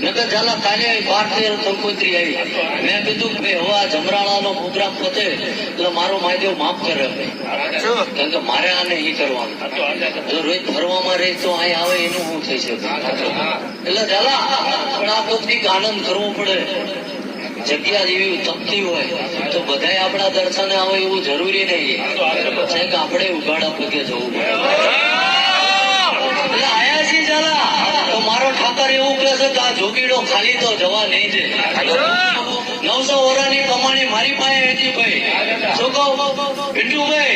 નગર ઝાલા કાલે બાર તેર આવી. મેં કીધું કે હવે આ જમરાળાનો પ્રોગ્રામ પતે એટલે મારો મહાદેવ માફ કરે કારણ કે મારે આને એ કરવાનું. એટલે રોજ ફરવામાં રહે તો અહીં આવે એનું હું થઈ શકે? એટલે ઝાલા પણ આ કોઈક આનંદ કરવો પડે. જગ્યા જેવી તપતી હોય તો બધા આપણા દર્શને આવે એવું જરૂરી નહીં. કે આપણે ઉઘાડા પગે જવું પડે. ઢોકીડો ખાલી તો જવા નહીં દે. નવસો ઓરાની કમાણી મારી પાસે હતી ભાઈ. શું કહું? ભાઈ